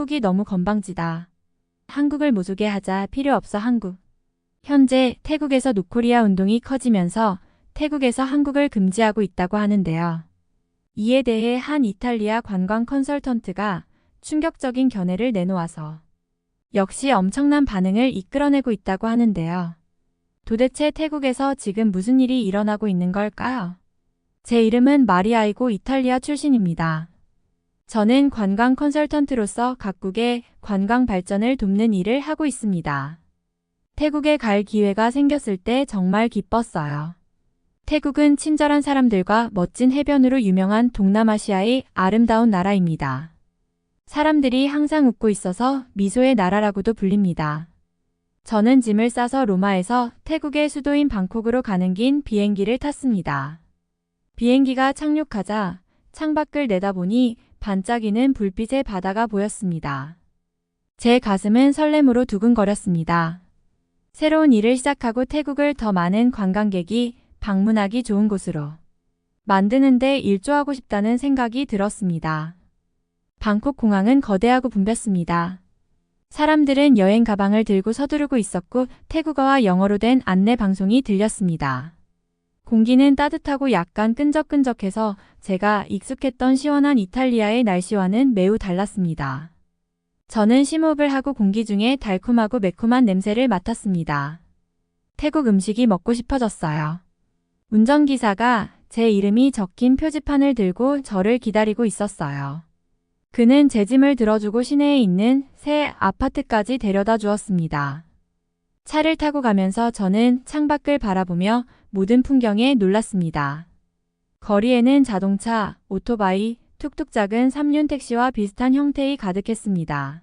한국이 너무 건방지다. 한국을 모수게 하자 필요 없어 한국. 현재 태국에서 노코리아 운동이 커지면서 태국에서 한국을 금지하고 있다고 하는데요. 이에 대해 한 이탈리아 관광 컨설턴트가 충격적인 견해를 내놓아서 역시 엄청난 반응을 이끌어내고 있다고 하는데요. 도대체 태국에서 지금 무슨 일이 일어나고 있는 걸까요? 제 이름은 마리아이고 이탈리아 출신입니다. 저는 관광 컨설턴트로서 각국의 관광 발전을 돕는 일을 하고 있습니다. 태국에 갈 기회가 생겼을 때 정말 기뻤어요. 태국은 친절한 사람들과 멋진 해변으로 유명한 동남아시아의 아름다운 나라입니다. 사람들이 항상 웃고 있어서 미소의 나라라고도 불립니다. 저는 짐을 싸서 로마에서 태국의 수도인 방콕으로 가는 긴 비행기를 탔습니다. 비행기가 착륙하자 창밖을 내다보니 반짝이는 불빛의 바다가 보였습니다. 제 가슴은 설렘으로 두근거렸습니다. 새로운 일을 시작하고 태국을 더 많은 관광객이 방문하기 좋은 곳으로 만드는데 일조하고 싶다는 생각이 들었습니다. 방콕 공항은 거대하고 붐볐습니다. 사람들은 여행 가방을 들고 서두르고 있었고 태국어와 영어로 된 안내 방송이 들렸습니다. 공기는 따뜻하고 약간 끈적끈적해서 제가 익숙했던 시원한 이탈리아의 날씨와는 매우 달랐습니다. 저는 심호흡을 하고 공기 중에 달콤하고 매콤한 냄새를 맡았습니다. 태국 음식이 먹고 싶어졌어요. 운전기사가 제 이름이 적힌 표지판을 들고 저를 기다리고 있었어요. 그는 제 짐을 들어주고 시내에 있는 새 아파트까지 데려다 주었습니다. 차를 타고 가면서 저는 창밖을 바라보며 모든 풍경에 놀랐습니다. 거리에는 자동차, 오토바이, 툭툭 작은 삼륜 택시와 비슷한 형태의 가득했습니다.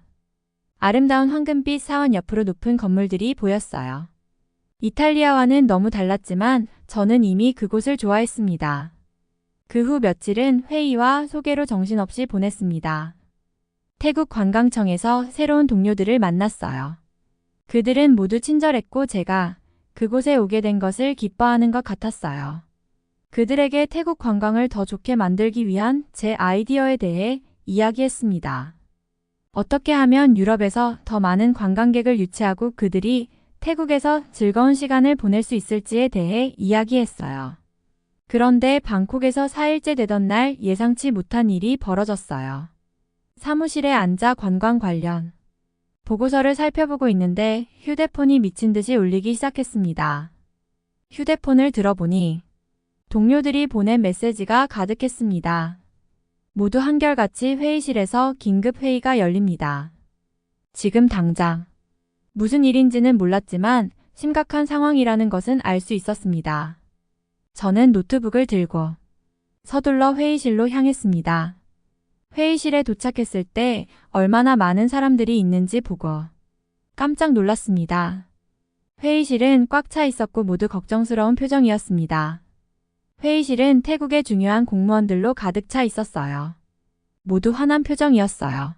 아름다운 황금빛 사원 옆으로 높은 건물들이 보였어요. 이탈리아와는 너무 달랐지만 저는 이미 그곳을 좋아했습니다. 그 후 며칠은 회의와 소개로 정신없이 보냈습니다. 태국 관광청에서 새로운 동료들을 만났어요. 그들은 모두 친절했고 제가 그곳에 오게 된 것을 기뻐하는 것 같았어요. 그들에게 태국 관광을 더 좋게 만들기 위한 제 아이디어에 대해 이야기했습니다. 어떻게 하면 유럽에서 더 많은 관광객을 유치하고 그들이 태국에서 즐거운 시간을 보낼 수 있을지에 대해 이야기했어요. 그런데 방콕에서 4일째 되던 날 예상치 못한 일이 벌어졌어요. 사무실에 앉아 관광 관련 보고서를 살펴보고 있는데 휴대폰이 미친 듯이 울리기 시작했습니다. 휴대폰을 들어보니 동료들이 보낸 메시지가 가득했습니다. 모두 한결같이 회의실에서 긴급 회의가 열립니다. 지금 당장 무슨 일인지는 몰랐지만 심각한 상황이라는 것은 알 수 있었습니다. 저는 노트북을 들고 서둘러 회의실로 향했습니다. 회의실에 도착했을 때 얼마나 많은 사람들이 있는지 보고 깜짝 놀랐습니다. 회의실은 꽉 차 있었고 모두 걱정스러운 표정이었습니다. 회의실은 태국의 중요한 공무원들로 가득 차 있었어요. 모두 화난 표정이었어요.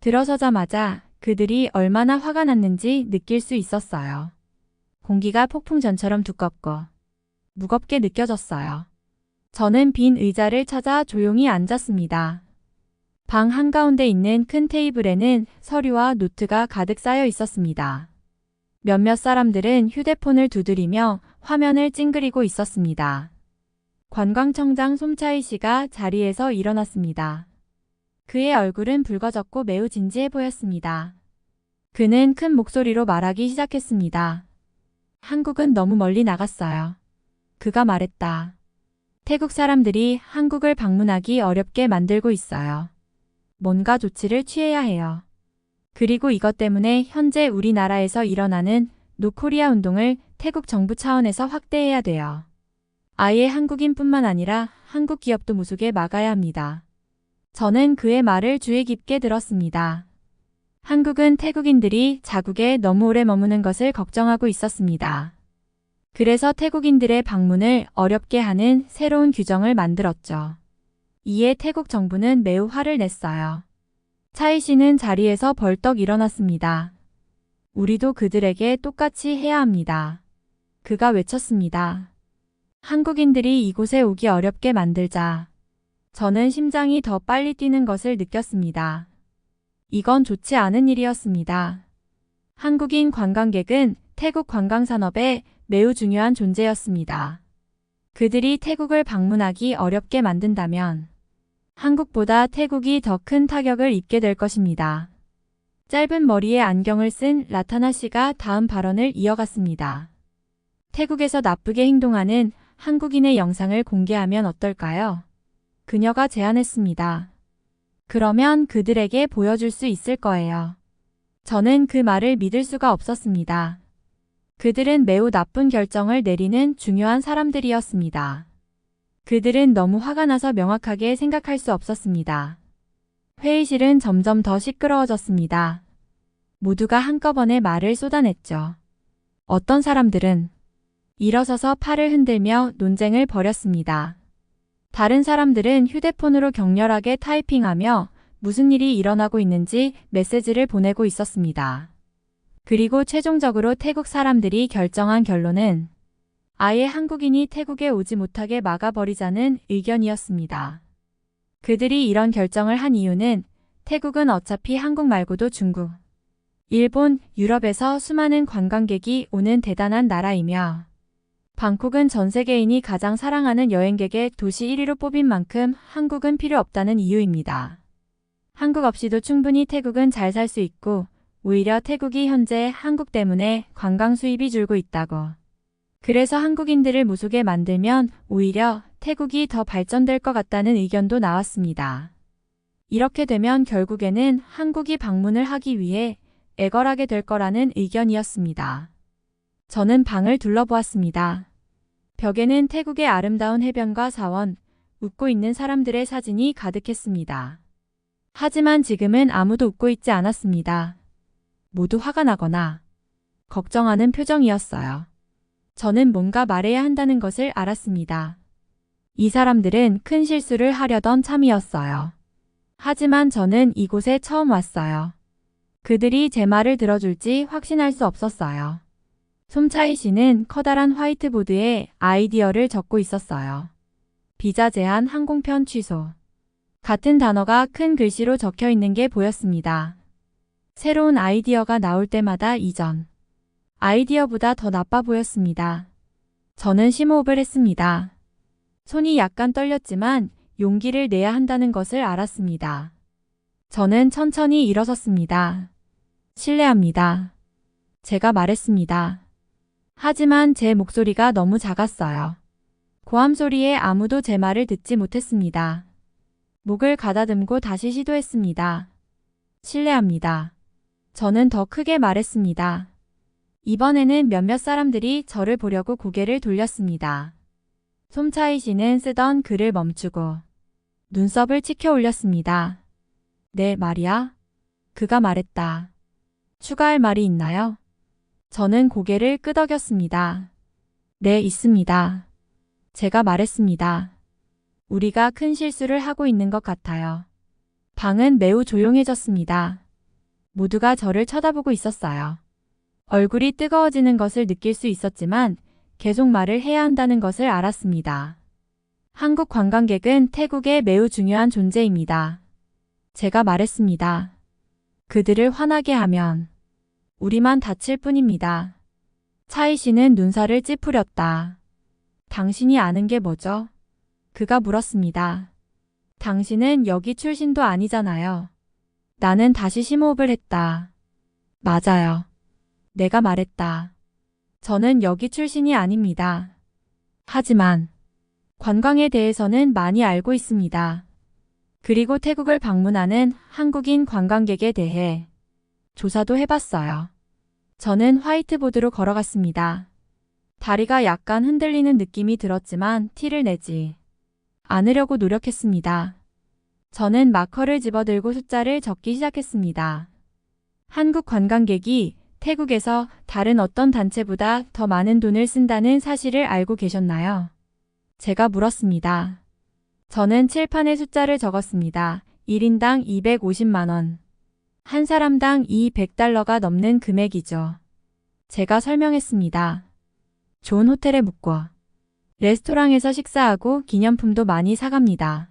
들어서자마자 그들이 얼마나 화가 났는지 느낄 수 있었어요. 공기가 폭풍전처럼 두껍고 무겁게 느껴졌어요. 저는 빈 의자를 찾아 조용히 앉았습니다. 방 한가운데 있는 큰 테이블에는 서류와 노트가 가득 쌓여 있었습니다. 몇몇 사람들은 휴대폰을 두드리며 화면을 찡그리고 있었습니다. 관광청장 솜차이 씨가 자리에서 일어났습니다. 그의 얼굴은 붉어졌고 매우 진지해 보였습니다. 그는 큰 목소리로 말하기 시작했습니다. 한국은 너무 멀리 나갔어요. 그가 말했다. 태국 사람들이 한국을 방문하기 어렵게 만들고 있어요. 뭔가 조치를 취해야 해요. 그리고 이것 때문에 현재 우리나라에서 일어나는 노코리아 운동을 태국 정부 차원에서 확대해야 돼요. 아예 한국인뿐만 아니라 한국 기업도 무속에 막아야 합니다. 저는 그의 말을 주의 깊게 들었습니다. 한국은 태국인들이 자국에 너무 오래 머무는 것을 걱정하고 있었습니다. 그래서 태국인들의 방문을 어렵게 하는 새로운 규정을 만들었죠. 이에 태국 정부는 매우 화를 냈어요. 차이 씨는 자리에서 벌떡 일어났습니다. 우리도 그들에게 똑같이 해야 합니다. 그가 외쳤습니다. 한국인들이 이곳에 오기 어렵게 만들자. 저는 심장이 더 빨리 뛰는 것을 느꼈습니다. 이건 좋지 않은 일이었습니다. 한국인 관광객은 태국 관광산업에 매우 중요한 존재였습니다. 그들이 태국을 방문하기 어렵게 만든다면 한국보다 태국이 더 큰 타격을 입게 될 것입니다. 짧은 머리에 안경을 쓴 라타나 씨가 다음 발언을 이어갔습니다. 태국에서 나쁘게 행동하는 한국인의 영상을 공개하면 어떨까요? 그녀가 제안했습니다. 그러면 그들에게 보여줄 수 있을 거예요. 저는 그 말을 믿을 수가 없었습니다. 그들은 매우 나쁜 결정을 내리는 중요한 사람들이었습니다. 그들은 너무 화가 나서 명확하게 생각할 수 없었습니다. 회의실은 점점 더 시끄러워졌습니다. 모두가 한꺼번에 말을 쏟아냈죠. 어떤 사람들은 일어서서 팔을 흔들며 논쟁을 벌였습니다. 다른 사람들은 휴대폰으로 격렬하게 타이핑하며 무슨 일이 일어나고 있는지 메시지를 보내고 있었습니다. 그리고 최종적으로 태국 사람들이 결정한 결론은 아예 한국인이 태국에 오지 못하게 막아버리자는 의견이었습니다. 그들이 이런 결정을 한 이유는 태국은 어차피 한국 말고도 중국, 일본, 유럽에서 수많은 관광객이 오는 대단한 나라이며 방콕은 전 세계인이 가장 사랑하는 여행객의 도시 1위로 뽑힌 만큼 한국은 필요 없다는 이유입니다. 한국 없이도 충분히 태국은 잘 살 수 있고 오히려 태국이 현재 한국 때문에 관광 수입이 줄고 있다고. 그래서 한국인들을 무속에 만들면 오히려 태국이 더 발전될 것 같다는 의견도 나왔습니다. 이렇게 되면 결국에는 한국이 방문을 하기 위해 애걸하게 될 거라는 의견이었습니다. 저는 방을 둘러보았습니다. 벽에는 태국의 아름다운 해변과 사원, 웃고 있는 사람들의 사진이 가득했습니다. 하지만 지금은 아무도 웃고 있지 않았습니다. 모두 화가 나거나 걱정하는 표정이었어요. 저는 뭔가 말해야 한다는 것을 알았습니다. 이 사람들은 큰 실수를 하려던 참이었어요. 하지만 저는 이곳에 처음 왔어요. 그들이 제 말을 들어줄지 확신할 수 없었어요. 솜차이 씨는 커다란 화이트보드에 아이디어를 적고 있었어요. 비자 제한 항공편 취소. 같은 단어가 큰 글씨로 적혀 있는 게 보였습니다. 새로운 아이디어가 나올 때마다 이전 아이디어보다 더 나빠 보였습니다. 저는 심호흡을 했습니다. 손이 약간 떨렸지만 용기를 내야 한다는 것을 알았습니다. 저는 천천히 일어섰습니다. 실례합니다. 제가 말했습니다. 하지만 제 목소리가 너무 작았어요. 고함 소리에 아무도 제 말을 듣지 못했습니다. 목을 가다듬고 다시 시도했습니다. 실례합니다. 저는 더 크게 말했습니다. 이번에는 몇몇 사람들이 저를 보려고 고개를 돌렸습니다. 솜차이 씨는 쓰던 글을 멈추고 눈썹을 치켜 올렸습니다. 네, 말이야. 그가 말했다. 추가할 말이 있나요? 저는 고개를 끄덕였습니다. 네, 있습니다. 제가 말했습니다. 우리가 큰 실수를 하고 있는 것 같아요. 방은 매우 조용해졌습니다. 모두가 저를 쳐다보고 있었어요. 얼굴이 뜨거워지는 것을 느낄 수 있었지만 계속 말을 해야 한다는 것을 알았습니다. 한국 관광객은 태국의 매우 중요한 존재입니다. 제가 말했습니다. 그들을 화나게 하면 우리만 다칠 뿐입니다. 차이 씨는 눈살을 찌푸렸다. 당신이 아는 게 뭐죠? 그가 물었습니다. 당신은 여기 출신도 아니잖아요. 나는 다시 심호흡을 했다. 맞아요. 내가 말했다. 저는 여기 출신이 아닙니다. 하지만 관광에 대해서는 많이 알고 있습니다. 그리고 태국을 방문하는 한국인 관광객에 대해 조사도 해봤어요. 저는 화이트보드로 걸어갔습니다. 다리가 약간 흔들리는 느낌이 들었지만 티를 내지 않으려고 노력했습니다. 저는 마커를 집어들고 숫자를 적기 시작했습니다. 한국 관광객이 태국에서 다른 어떤 단체보다 더 많은 돈을 쓴다는 사실을 알고 계셨나요? 제가 물었습니다. 저는 칠판에 숫자를 적었습니다. 1인당 250만원. 한 사람당 이 100달러가 넘는 금액이죠. 제가 설명했습니다. 좋은 호텔에 묵고 레스토랑에서 식사하고 기념품도 많이 사갑니다.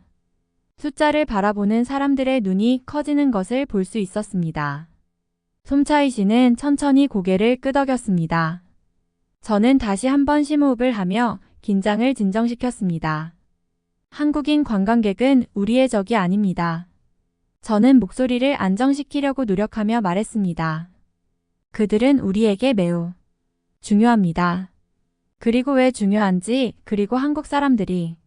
숫자를 바라보는 사람들의 눈이 커지는 것을 볼 수 있었습니다. 솜차이 씨는 천천히 고개를 끄덕였습니다. 저는 다시 한번 심호흡을 하며 긴장을 진정시켰습니다. 한국인 관광객은 우리의 적이 아닙니다. 저는 목소리를 안정시키려고 노력하며 말했습니다. 그들은 우리에게 매우 중요합니다. 그리고 왜 중요한지, 그리고 한국 사람들이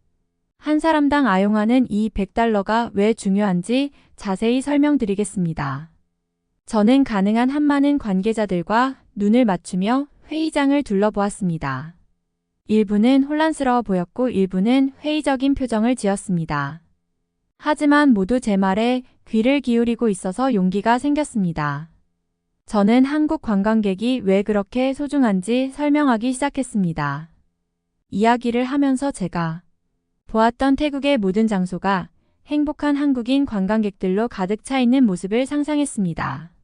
한 사람당 아용하는 이 100달러가 왜 중요한지 자세히 설명드리겠습니다. 저는 가능한 한 많은 관계자들과 눈을 맞추며 회의장을 둘러보았습니다. 일부는 혼란스러워 보였고 일부는 회의적인 표정을 지었습니다. 하지만 모두 제 말에 귀를 기울이고 있어서 용기가 생겼습니다. 저는 한국 관광객이 왜 그렇게 소중한지 설명하기 시작했습니다. 이야기를 하면서 제가 보았던 태국의 모든 장소가 행복한 한국인 관광객들로 가득 차 있는 모습을 상상했습니다.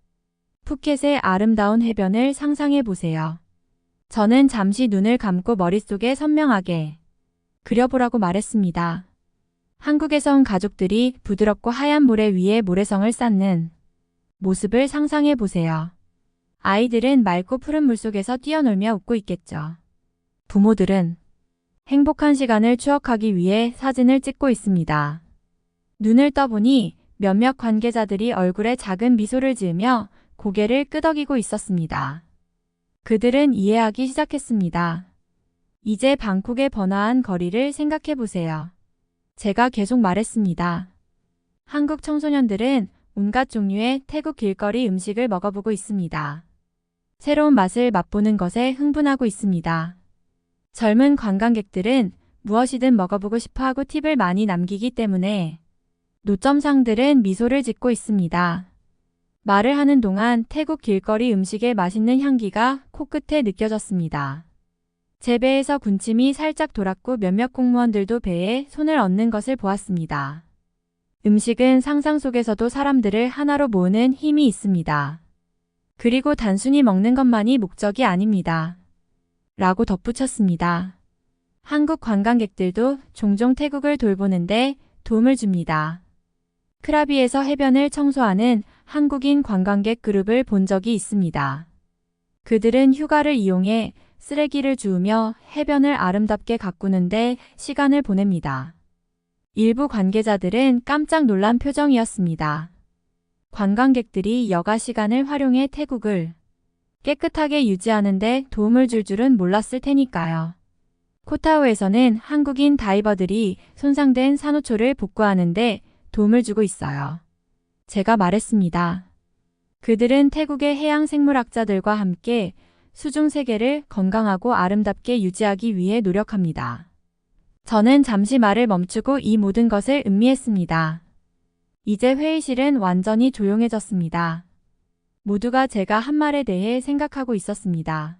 푸켓의 아름다운 해변을 상상해 보세요. 저는 잠시 눈을 감고 머릿속에 선명하게 그려보라고 말했습니다. 한국에서 온 가족들이 부드럽고 하얀 모래 위에 모래성을 쌓는 모습을 상상해 보세요. 아이들은 맑고 푸른 물속에서 뛰어놀며 웃고 있겠죠. 부모들은 행복한 시간을 추억하기 위해 사진을 찍고 있습니다. 눈을 떠보니 몇몇 관계자들이 얼굴에 작은 미소를 지으며 고개를 끄덕이고 있었습니다. 그들은 이해하기 시작했습니다. 이제 방콕의 번화한 거리를 생각해 보세요. 제가 계속 말했습니다. 한국 청소년들은 온갖 종류의 태국 길거리 음식을 먹어보고 있습니다. 새로운 맛을 맛보는 것에 흥분하고 있습니다. 젊은 관광객들은 무엇이든 먹어보고 싶어 하고 팁을 많이 남기기 때문에 노점상들은 미소를 짓고 있습니다. 말을 하는 동안 태국 길거리 음식의 맛있는 향기가 코끝에 느껴졌습니다. 제 배에서 군침이 살짝 돌았고 몇몇 공무원들도 배에 손을 얹는 것을 보았습니다. 음식은 상상 속에서도 사람들을 하나로 모으는 힘이 있습니다. 그리고 단순히 먹는 것만이 목적이 아닙니다. 라고 덧붙였습니다. 한국 관광객들도 종종 태국을 돌보는데 도움을 줍니다. 크라비에서 해변을 청소하는 한국인 관광객 그룹을 본 적이 있습니다. 그들은 휴가를 이용해 쓰레기를 주우며 해변을 아름답게 가꾸는데 시간을 보냅니다. 일부 관계자들은 깜짝 놀란 표정이었습니다. 관광객들이 여가 시간을 활용해 태국을 깨끗하게 유지하는데 도움을 줄 줄은 몰랐을 테니까요. 코타우에서는 한국인 다이버들이 손상된 산호초를 복구하는데 도움을 주고 있어요. 제가 말했습니다. 그들은 태국의 해양 생물학자들과 함께 수중 세계를 건강하고 아름답게 유지하기 위해 노력합니다. 저는 잠시 말을 멈추고 이 모든 것을 음미했습니다. 이제 회의실은 완전히 조용해졌습니다. 모두가 제가 한 말에 대해 생각하고 있었습니다.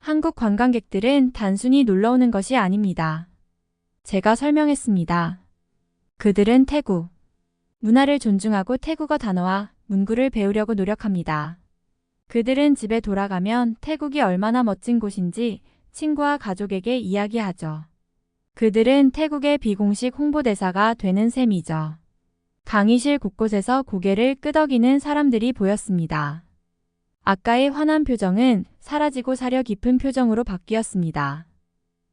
한국 관광객들은 단순히 놀러 오는 것이 아닙니다. 제가 설명했습니다. 그들은 태국 문화를 존중하고 태국어 단어와 문구를 배우려고 노력합니다. 그들은 집에 돌아가면 태국이 얼마나 멋진 곳인지 친구와 가족에게 이야기하죠. 그들은 태국의 비공식 홍보대사가 되는 셈이죠. 강의실 곳곳에서 고개를 끄덕이는 사람들이 보였습니다. 아까의 환한 표정은 사라지고 사려 깊은 표정으로 바뀌었습니다.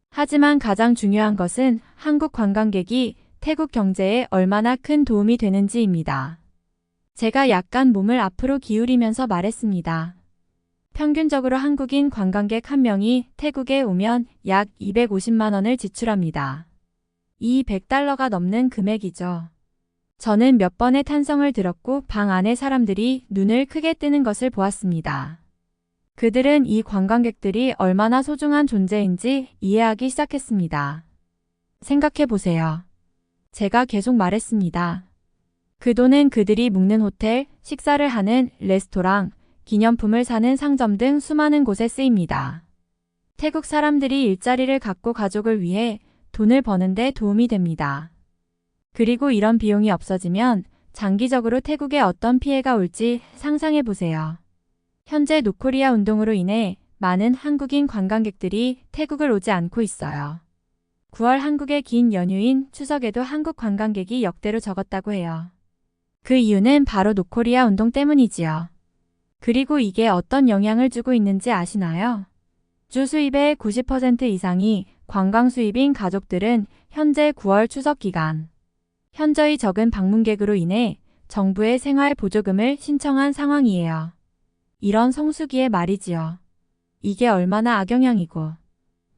하지만 가장 중요한 것은 한국 관광객이 태국 경제에 얼마나 큰 도움이 되는지입니다. 제가 약간 몸을 앞으로 기울이면서 말했습니다. 평균적으로 한국인 관광객 한 명이 태국에 오면 약 250만 원을 지출합니다. 이 100달러가 넘는 금액이죠. 저는 몇 번의 탄성을 들었고 방 안의 사람들이 눈을 크게 뜨는 것을 보았습니다. 그들은 이 관광객들이 얼마나 소중한 존재인지 이해하기 시작했습니다. 생각해 보세요. 제가 계속 말했습니다. 그 돈은 그들이 묵는 호텔, 식사를 하는 레스토랑, 기념품을 사는 상점 등 수많은 곳에 쓰입니다. 태국 사람들이 일자리를 갖고 가족을 위해 돈을 버는데 도움이 됩니다. 그리고 이런 비용이 없어지면 장기적으로 태국에 어떤 피해가 올지 상상해 보세요. 현재 노코리아 운동으로 인해 많은 한국인 관광객들이 태국을 오지 않고 있어요. 9월 한국의 긴 연휴인 추석에도 한국 관광객이 역대로 적었다고 해요. 그 이유는 바로 노코리아 운동 때문이지요. 그리고 이게 어떤 영향을 주고 있는지 아시나요? 주 수입의 90% 이상이 관광 수입인 가족들은 현재 9월 추석 기간 현저히 적은 방문객으로 인해 정부의 생활 보조금을 신청한 상황이에요. 이런 성수기에 말이지요. 이게 얼마나 악영향이고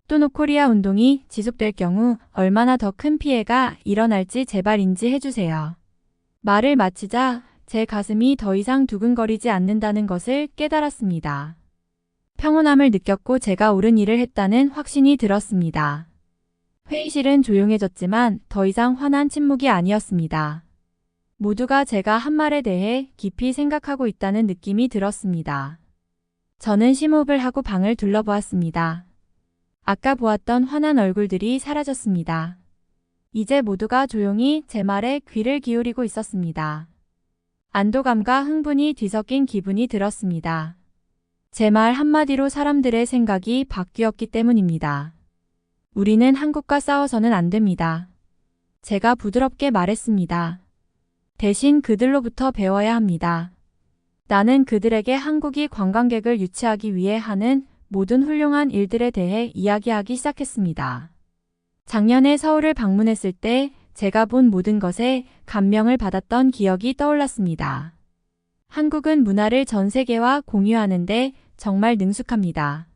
또 노코리아 운동이 지속될 경우 얼마나 더 큰 피해가 일어날지 제발 인지해 주세요. 말을 마치자 제 가슴이 더 이상 두근거리지 않는다는 것을 깨달았습니다. 평온함을 느꼈고 제가 옳은 일을 했다는 확신이 들었습니다. 회의실은 조용해졌지만 더 이상 환한 침묵이 아니었습니다. 모두가 제가 한 말에 대해 깊이 생각하고 있다는 느낌이 들었습니다. 저는 심호흡을 하고 방을 둘러보았습니다. 아까 보았던 환한 얼굴들이 사라졌습니다. 이제 모두가 조용히 제 말에 귀를 기울이고 있었습니다. 안도감과 흥분이 뒤섞인 기분이 들었습니다. 제 말 한마디로 사람들의 생각이 바뀌었기 때문입니다. 우리는 한국과 싸워서는 안 됩니다. 제가 부드럽게 말했습니다. 대신 그들로부터 배워야 합니다. 나는 그들에게 한국이 관광객을 유치하기 위해 하는 모든 훌륭한 일들에 대해 이야기하기 시작했습니다. 작년에 서울을 방문했을 때 제가 본 모든 것에 감명을 받았던 기억이 떠올랐습니다. 한국은 문화를 전 세계와 공유하는데 정말 능숙합니다.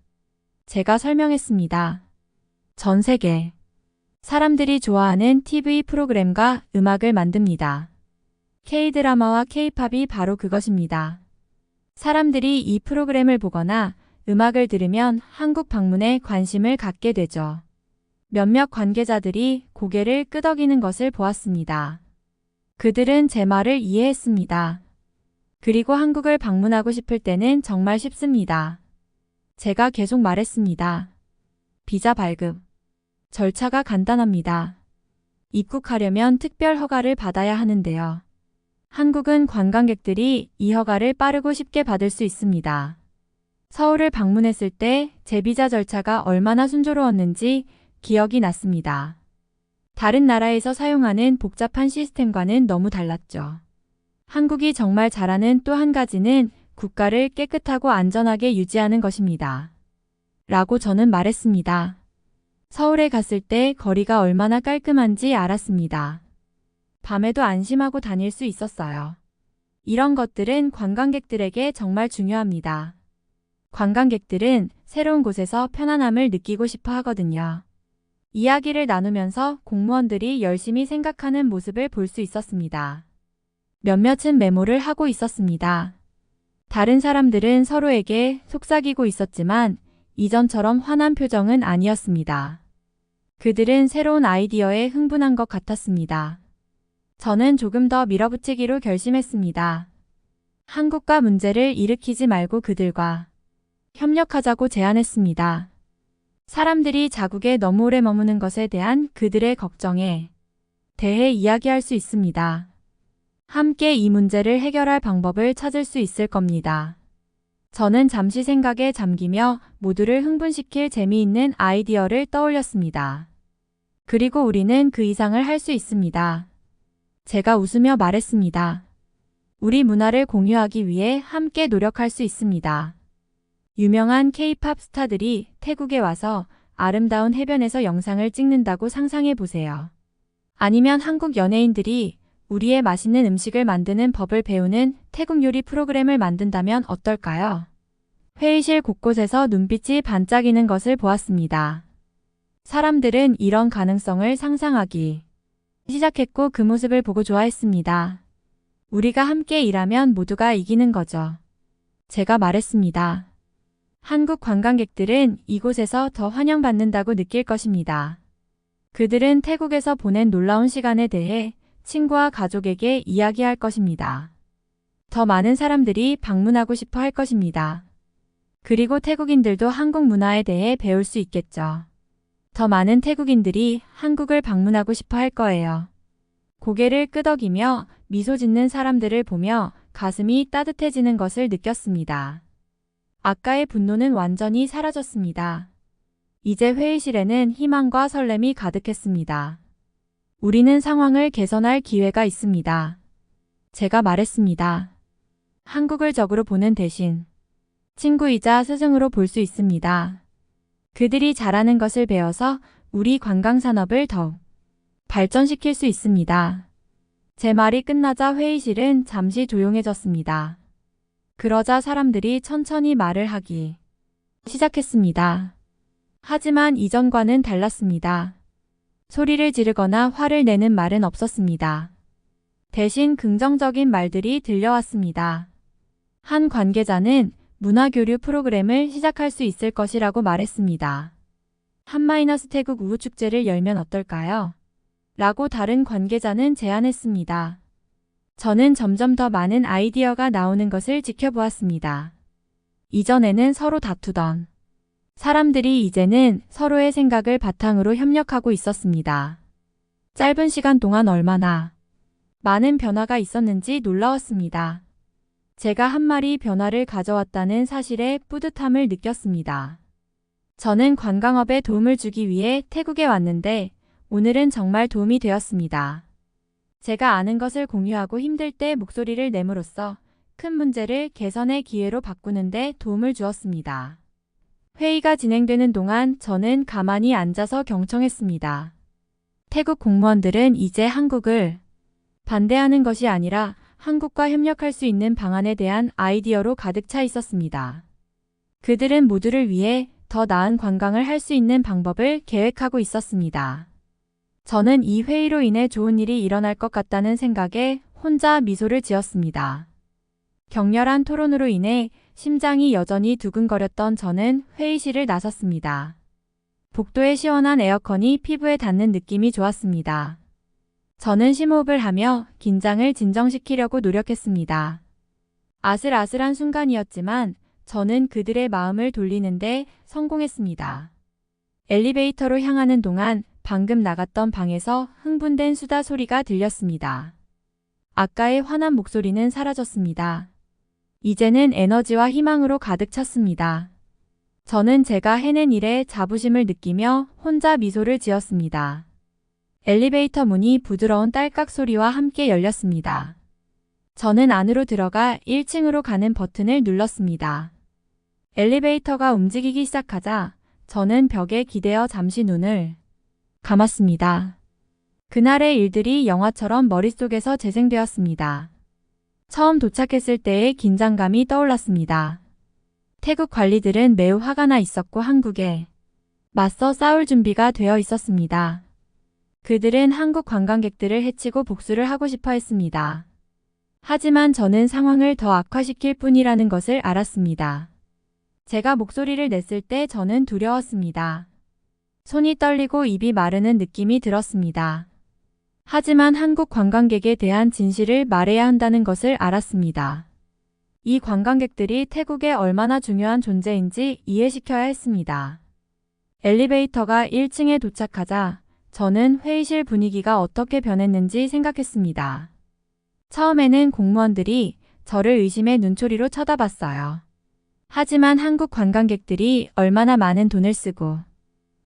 제가 설명했습니다. 전 세계. 사람들이 좋아하는 TV 프로그램과 음악을 만듭니다. K-드라마와 K-팝이 바로 그것입니다. 사람들이 이 프로그램을 보거나 음악을 들으면 한국 방문에 관심을 갖게 되죠. 몇몇 관계자들이 고개를 끄덕이는 것을 보았습니다. 그들은 제 말을 이해했습니다. 그리고 한국을 방문하고 싶을 때는 정말 쉽습니다. 제가 계속 말했습니다. 비자 발급. 절차가 간단합니다. 입국하려면 특별 허가를 받아야 하는데요. 한국은 관광객들이 이 허가를 빠르고 쉽게 받을 수 있습니다. 서울을 방문했을 때 제 비자 절차가 얼마나 순조로웠는지 기억이 났습니다. 다른 나라에서 사용하는 복잡한 시스템과는 너무 달랐죠. 한국이 정말 잘하는 또 한 가지는 국가를 깨끗하고 안전하게 유지하는 것입니다. 라고 저는 말했습니다. 서울에 갔을 때 거리가 얼마나 깔끔한지 알았습니다. 밤에도 안심하고 다닐 수 있었어요. 이런 것들은 관광객들에게 정말 중요합니다. 관광객들은 새로운 곳에서 편안함을 느끼고 싶어 하거든요. 이야기를 나누면서 공무원들이 열심히 생각하는 모습을 볼 수 있었습니다. 몇몇은 메모를 하고 있었습니다. 다른 사람들은 서로에게 속삭이고 있었지만 이전처럼 환한 표정은 아니었습니다. 그들은 새로운 아이디어에 흥분한 것 같았습니다. 저는 조금 더 밀어붙이기로 결심했습니다. 한국과 문제를 일으키지 말고 그들과 협력하자고 제안했습니다. 사람들이 자국에 너무 오래 머무는 것에 대한 그들의 걱정에 대해 이야기할 수 있습니다. 함께 이 문제를 해결할 방법을 찾을 수 있을 겁니다. 저는 잠시 생각에 잠기며 모두를 흥분시킬 재미있는 아이디어를 떠올렸습니다. 그리고 우리는 그 이상을 할 수 있습니다. 제가 웃으며 말했습니다. 우리 문화를 공유하기 위해 함께 노력할 수 있습니다. 유명한 K-팝 스타들이 태국에 와서 아름다운 해변에서 영상을 찍는다고 상상해 보세요. 아니면 한국 연예인들이 우리의 맛있는 음식을 만드는 법을 배우는 태국 요리 프로그램을 만든다면 어떨까요? 회의실 곳곳에서 눈빛이 반짝이는 것을 보았습니다. 사람들은 이런 가능성을 상상하기 시작했고 그 모습을 보고 좋아했습니다. 우리가 함께 일하면 모두가 이기는 거죠. 제가 말했습니다. 한국 관광객들은 이곳에서 더 환영받는다고 느낄 것입니다. 그들은 태국에서 보낸 놀라운 시간에 대해 친구와 가족에게 이야기할 것입니다. 더 많은 사람들이 방문하고 싶어 할 것입니다. 그리고 태국인들도 한국 문화에 대해 배울 수 있겠죠. 더 많은 태국인들이 한국을 방문하고 싶어 할 거예요. 고개를 끄덕이며 미소 짓는 사람들을 보며 가슴이 따뜻해지는 것을 느꼈습니다. 아까의 분노는 완전히 사라졌습니다. 이제 회의실에는 희망과 설렘이 가득했습니다. 우리는 상황을 개선할 기회가 있습니다. 제가 말했습니다. 한국을 적으로 보는 대신 친구이자 스승으로 볼 수 있습니다. 그들이 잘하는 것을 배워서 우리 관광산업을 더욱 발전시킬 수 있습니다. 제 말이 끝나자 회의실은 잠시 조용해졌습니다. 그러자 사람들이 천천히 말을 하기 시작했습니다. 하지만 이전과는 달랐습니다. 소리를 지르거나 화를 내는 말은 없었습니다. 대신 긍정적인 말들이 들려왔습니다. 한 관계자는 문화교류 프로그램을 시작할 수 있을 것이라고 말했습니다. 한-마이너스 태국 우후축제를 열면 어떨까요? 라고 다른 관계자는 제안했습니다. 저는 점점 더 많은 아이디어가 나오는 것을 지켜보았습니다. 이전에는 서로 다투던 사람들이 이제는 서로의 생각을 바탕으로 협력하고 있었습니다. 짧은 시간 동안 얼마나 많은 변화가 있었는지 놀라웠습니다. 제가 한 마리 변화를 가져왔다는 사실에 뿌듯함을 느꼈습니다. 저는 관광업에 도움을 주기 위해 태국에 왔는데 오늘은 정말 도움이 되었습니다. 제가 아는 것을 공유하고 힘들 때 목소리를 내므로써 큰 문제를 개선의 기회로 바꾸는데 도움을 주었습니다. 회의가 진행되는 동안 저는 가만히 앉아서 경청했습니다. 태국 공무원들은 이제 한국을 반대하는 것이 아니라 한국과 협력할 수 있는 방안에 대한 아이디어로 가득 차 있었습니다. 그들은 모두를 위해 더 나은 관광을 할 수 있는 방법을 계획하고 있었습니다. 저는 이 회의로 인해 좋은 일이 일어날 것 같다는 생각에 혼자 미소를 지었습니다. 격렬한 토론으로 인해 심장이 여전히 두근거렸던 저는 회의실을 나섰습니다. 복도의 시원한 에어컨이 피부에 닿는 느낌이 좋았습니다. 저는 심호흡을 하며 긴장을 진정시키려고 노력했습니다. 아슬아슬한 순간이었지만 저는 그들의 마음을 돌리는데 성공했습니다. 엘리베이터로 향하는 동안 방금 나갔던 방에서 흥분된 수다 소리가 들렸습니다. 아까의 화난 목소리는 사라졌습니다. 이제는 에너지와 희망으로 가득 찼습니다. 저는 제가 해낸 일에 자부심을 느끼며 혼자 미소를 지었습니다. 엘리베이터 문이 부드러운 딸깍 소리와 함께 열렸습니다. 저는 안으로 들어가 1층으로 가는 버튼을 눌렀습니다. 엘리베이터가 움직이기 시작하자 저는 벽에 기대어 잠시 눈을 감았습니다. 그날의 일들이 영화처럼 머릿속에서 재생되었습니다. 처음 도착했을 때의 긴장감이 떠올랐습니다. 태국 관리들은 매우 화가 나 있었고 한국에 맞서 싸울 준비가 되어 있었습니다. 그들은 한국 관광객들을 해치고 복수를 하고 싶어 했습니다. 하지만 저는 상황을 더 악화시킬 뿐이라는 것을 알았습니다. 제가 목소리를 냈을 때 저는 두려웠습니다. 손이 떨리고 입이 마르는 느낌이 들었습니다. 하지만 한국 관광객에 대한 진실을 말해야 한다는 것을 알았습니다. 이 관광객들이 태국에 얼마나 중요한 존재인지 이해시켜야 했습니다. 엘리베이터가 1층에 도착하자 저는 회의실 분위기가 어떻게 변했는지 생각했습니다. 처음에는 공무원들이 저를 의심의 눈초리로 쳐다봤어요. 하지만 한국 관광객들이 얼마나 많은 돈을 쓰고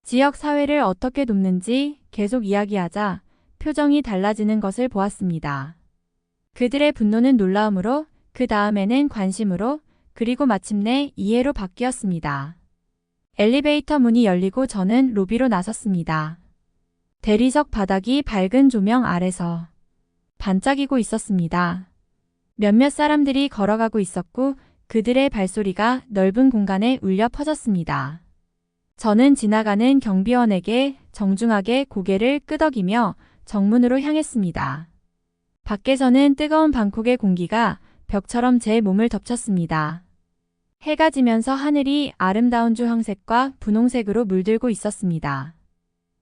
지역 사회를 어떻게 돕는지 계속 이야기하자 표정이 달라지는 것을 보았습니다. 그들의 분노는 놀라움으로 그 다음에는 관심으로 그리고 마침내 이해로 바뀌었습니다. 엘리베이터 문이 열리고 저는 로비로 나섰습니다. 대리석 바닥이 밝은 조명 아래서 반짝이고 있었습니다. 몇몇 사람들이 걸어가고 있었고 그들의 발소리가 넓은 공간에 울려 퍼졌습니다. 저는 지나가는 경비원에게 정중하게 고개를 끄덕이며 정문으로 향했습니다. 밖에서는 뜨거운 방콕의 공기가 벽처럼 제 몸을 덮쳤습니다. 해가 지면서 하늘이 아름다운 주황색과 분홍색으로 물들고 있었습니다.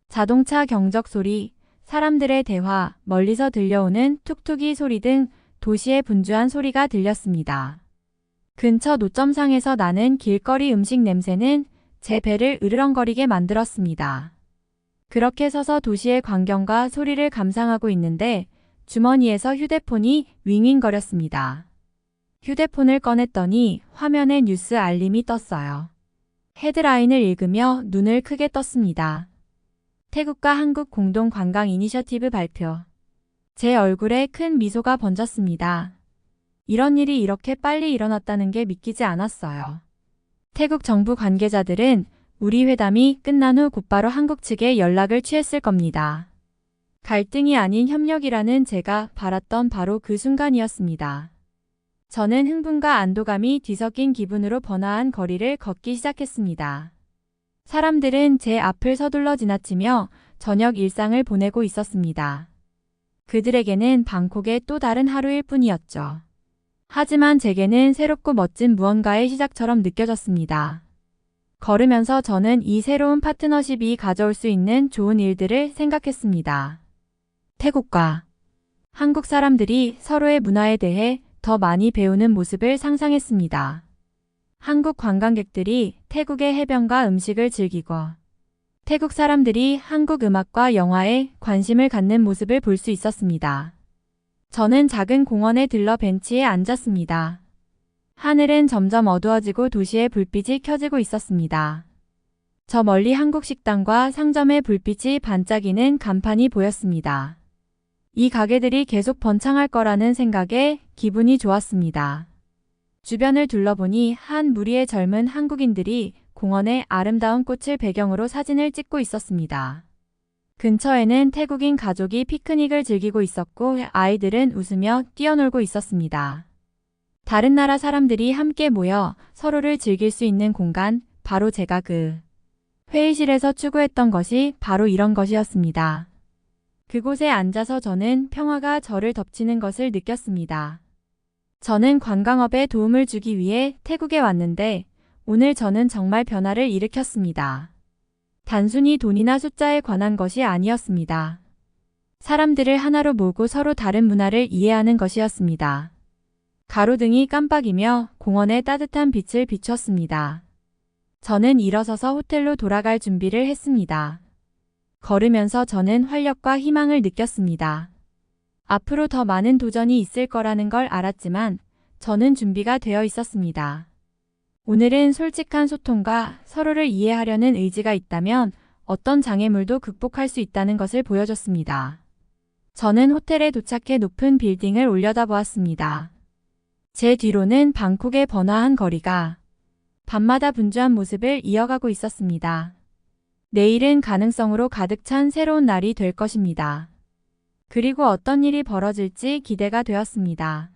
자동차 경적 소리, 사람들의 대화, 멀리서 들려오는 툭툭이 소리 등 도시의 분주한 소리가 들렸습니다. 근처 노점상에서 나는 길거리 음식 냄새는 제 배를 으르렁거리게 만들었습니다. 그렇게 서서 도시의 광경과 소리를 감상하고 있는데 주머니에서 휴대폰이 윙윙거렸습니다. 휴대폰을 꺼냈더니 화면에 뉴스 알림이 떴어요. 헤드라인을 읽으며 눈을 크게 떴습니다. 태국과 한국 공동 관광 이니셔티브 발표. 제 얼굴에 큰 미소가 번졌습니다. 이런 일이 이렇게 빨리 일어났다는 게 믿기지 않았어요. 태국 정부 관계자들은 우리 회담이 끝난 후 곧바로 한국 측에 연락을 취했을 겁니다. 갈등이 아닌 협력이라는 제가 바랐던 바로 그 순간이었습니다. 저는 흥분과 안도감이 뒤섞인 기분으로 번화한 거리를 걷기 시작했습니다. 사람들은 제 앞을 서둘러 지나치며 저녁 일상을 보내고 있었습니다. 그들에게는 방콕의 또 다른 하루일 뿐이었죠. 하지만 제게는 새롭고 멋진 무언가의 시작처럼 느껴졌습니다. 걸으면서 저는 이 새로운 파트너십이 가져올 수 있는 좋은 일들을 생각했습니다. 태국과 한국 사람들이 서로의 문화에 대해 더 많이 배우는 모습을 상상했습니다. 한국 관광객들이 태국의 해변과 음식을 즐기고 태국 사람들이 한국 음악과 영화에 관심을 갖는 모습을 볼 수 있었습니다. 저는 작은 공원에 들러 벤치에 앉았습니다. 하늘은 점점 어두워지고 도시의 불빛이 켜지고 있었습니다. 저 멀리 한국 식당과 상점의 불빛이 반짝이는 간판이 보였습니다. 이 가게들이 계속 번창할 거라는 생각에 기분이 좋았습니다. 주변을 둘러보니 한 무리의 젊은 한국인들이 공원의 아름다운 꽃을 배경으로 사진을 찍고 있었습니다. 근처에는 태국인 가족이 피크닉을 즐기고 있었고 아이들은 웃으며 뛰어놀고 있었습니다. 다른 나라 사람들이 함께 모여 서로를 즐길 수 있는 공간, 바로 제가 그 회의실에서 추구했던 것이 바로 이런 것이었습니다. 그곳에 앉아서 저는 평화가 저를 덮치는 것을 느꼈습니다. 저는 관광업에 도움을 주기 위해 태국에 왔는데 오늘 저는 정말 변화를 일으켰습니다. 단순히 돈이나 숫자에 관한 것이 아니었습니다. 사람들을 하나로 모으고 서로 다른 문화를 이해하는 것이었습니다. 가로등이 깜빡이며 공원에 따뜻한 빛을 비췄습니다. 저는 일어서서 호텔로 돌아갈 준비를 했습니다. 걸으면서 저는 활력과 희망을 느꼈습니다. 앞으로 더 많은 도전이 있을 거라는 걸 알았지만 저는 준비가 되어 있었습니다. 오늘은 솔직한 소통과 서로를 이해하려는 의지가 있다면 어떤 장애물도 극복할 수 있다는 것을 보여줬습니다. 저는 호텔에 도착해 높은 빌딩을 올려다보았습니다. 제 뒤로는 방콕의 번화한 거리가 밤마다 분주한 모습을 이어가고 있었습니다. 내일은 가능성으로 가득 찬 새로운 날이 될 것입니다. 그리고 어떤 일이 벌어질지 기대가 되었습니다.